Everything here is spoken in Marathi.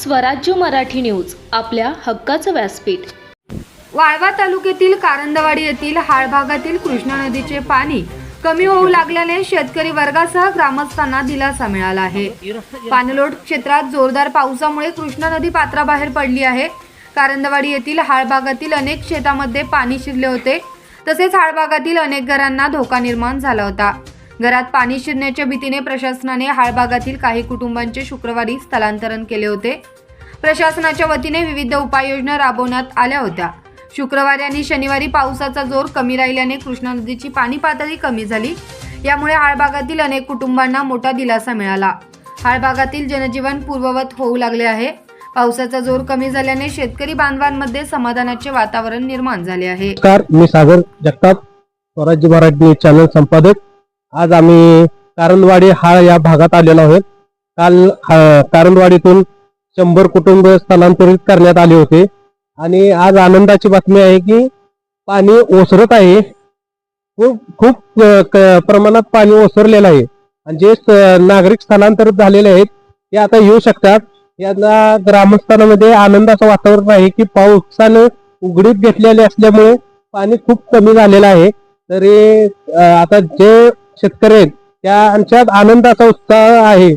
स्वराज्य मराठी न्यूज आपल्या हक्काचं व्यासपीठ. वाळवा तालुक्यातील कारंदवाडी येथील हाळ भागातील कृष्णा नदीचे पाणी कमी होऊ लागल्याने शेतकरी वर्गासह ग्रामस्थांना दिलासा मिळाला आहे. पाणलोट क्षेत्रात जोरदार पावसामुळे कृष्णा नदी पात्राबाहेर पडली आहे. कारंदवाडी येथील हाळ भागातील अनेक शेतामध्ये पाणी शिरले होते. तसेच हाळ भागातील अनेक घरांना धोका निर्माण झाला होता. घरात पाणी शिरण्याच्या भीतीने प्रशासनाने हाळ भागातील काही कुटुंबांचे शुक्रवारी स्थलांतरण केले होते. प्रशासनाच्या वतीने विविध उपाययोजना राबवण्यात आल्या होत्या. शुक्रवारी आणि शनिवारी पावसाचा जोर कमी राहिल्याने कृष्णा नदीची पाणी पातळी कमी झाली. यामुळे हाळबागातील अनेक कुटुंबांना मोठा दिलासा मिळाला. हाळबागातील जनजीवन पूर्ववत होऊ लागले आहे. पावसाचा जोर कमी झाल्याने शेतकरी बांधवांमध्ये समाधानाचे वातावरण निर्माण झाले आहे. मी सागर जगताप स्वराज्य मराठी चॅनल संपादक. आज आम्ही कारंदवाडी हा या भागात आलेलो आहोत. काल हा- कारंदवाडीतून शंभर कुटुंब स्थलांतरित करण्यात आले होते. आणि आज आनंदाची बातमी आहे की पाणी ओसरत आहे. खूप खूप क- प्रमाणात पाणी ओसरलेलं आहे. आणि जे नागरिक स्थलांतरित झालेले आहेत ते आता येऊ शकतात. यांना ग्रामस्थांमध्ये आनंदाचं वातावरण आहे की पावसानं उघडीत घेतलेले असल्यामुळे पाणी खूप कमी झालेलं आहे. तरी आता जे शेतकरी आहेत. त्यांच्यात आनंदाचा उत्साह आहे.